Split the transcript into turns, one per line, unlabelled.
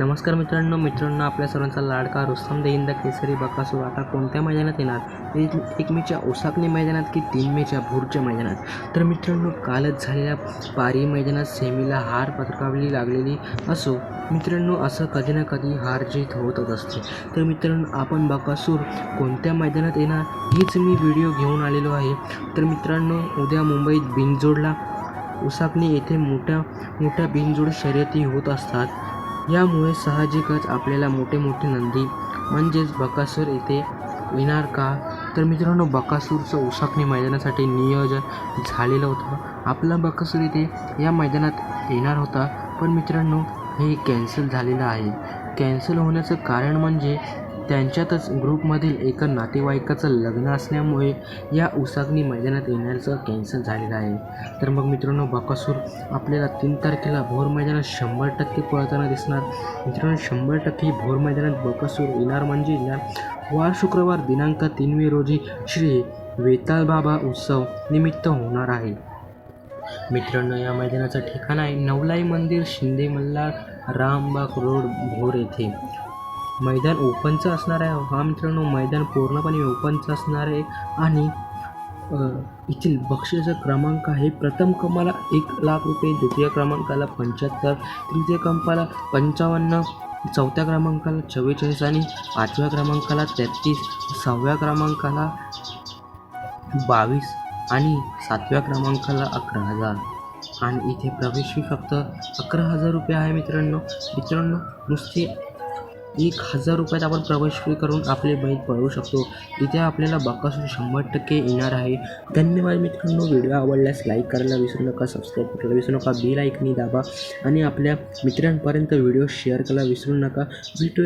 नमस्कार मित्रांनो मित्रांनो आपल्या सर्वांचा लाडका रुस्तम देईंदा केसरी बकासूर आता कोणत्या मैदानात येणार? एक एक मेच्या ओसाकणी मैदानात की तीन मेच्या भोरच्या मैदानात? तर मित्रांनो कालच झालेल्या पारी मैदानात सेमीला हार पत्कावली लागलेली असो मित्रांनो असं कधी ना कधी हार जीत होतच असते. तर मित्रांनो आपण बकासूर कोणत्या मैदानात येणार? हीच मी व्हिडिओ घेऊन आलेलो आहे. तर मित्रांनो उद्या मुंबईत बिनजोडला. उसाकणी येथे मोठ्या मोठ्या बिनजोड शर्यती होत असतात. यामुळे साहजिकच आपल्याला मोठे मोठे नंदी म्हणजेच बकासूर येथे येणार का? तर मित्रांनो बकासूरचं उसाकणी मैदानासाठी नियोजन झालेलं होतं. आपला बकासूर येथे या मैदानात येणार होता. पण मित्रांनो हे कॅन्सल झालेलं आहे. कॅन्सल होण्याचं कारण म्हणजे त्यांच्यातच ग्रुपमधील एका नातेवाईकाचं लग्न असल्यामुळे या उसागणी मैदानात येण्याचं कॅन्सल झालेलं आहे. तर मग मित्रांनो बकासूर आपल्याला तीन तारखेला भोर मैदानात शंभर टक्के पळताना दिसणार. मित्रांनो शंभर टक्के भोर मैदानात बकासूर येणार म्हणजे येणार. वार शुक्रवार दिनांक तीन मे रोजी श्री वेतालबाबा उत्सव निमित्त होणार आहे. मित्रांनो या मैदानाचं ठिकाण आहे नवलाई मंदिर शिंदे मल्हार रामबाग रोड भोर येथे. मैदान ओपनचं असणार आहे. हा मित्रांनो मैदान पूर्णपणे ओपनचं असणार आहे. आणि येथील बक्षीचा क्रमांक आहे. प्रथम क्रमाला एक लाख रुपये द्वितीय क्रमांकाला पंच्याहत्तर तृतीय क्रमांकाला पंचावन्न चौथ्या क्रमांकाला चव्वेचाळीस आणि पाचव्या क्रमांकाला तेहतीस सहाव्या क्रमांकाला बावीस आणि सातव्या क्रमांकाला अकरा हजार. आणि इथे प्रवेश फी फक्त अकरा हजार रुपये आहे मित्रांनो. मित्रांनो नुसते एक हजार रुपयात आपण प्रवेश फी करून आपले बैल पळवू शकतो. इथे आपल्याला बकासूर शंभर टक्के येणार आहे. धन्यवाद मित्रांनो. व्हिडिओ आवडल्यास लाईक करायला विसरू नका सबस्क्राईब करायला विसरू नका बेल ऐकणी दाबा आणि आपल्या मित्रांपर्यंत व्हिडिओ शेअर करायला विसरू नका. भेटू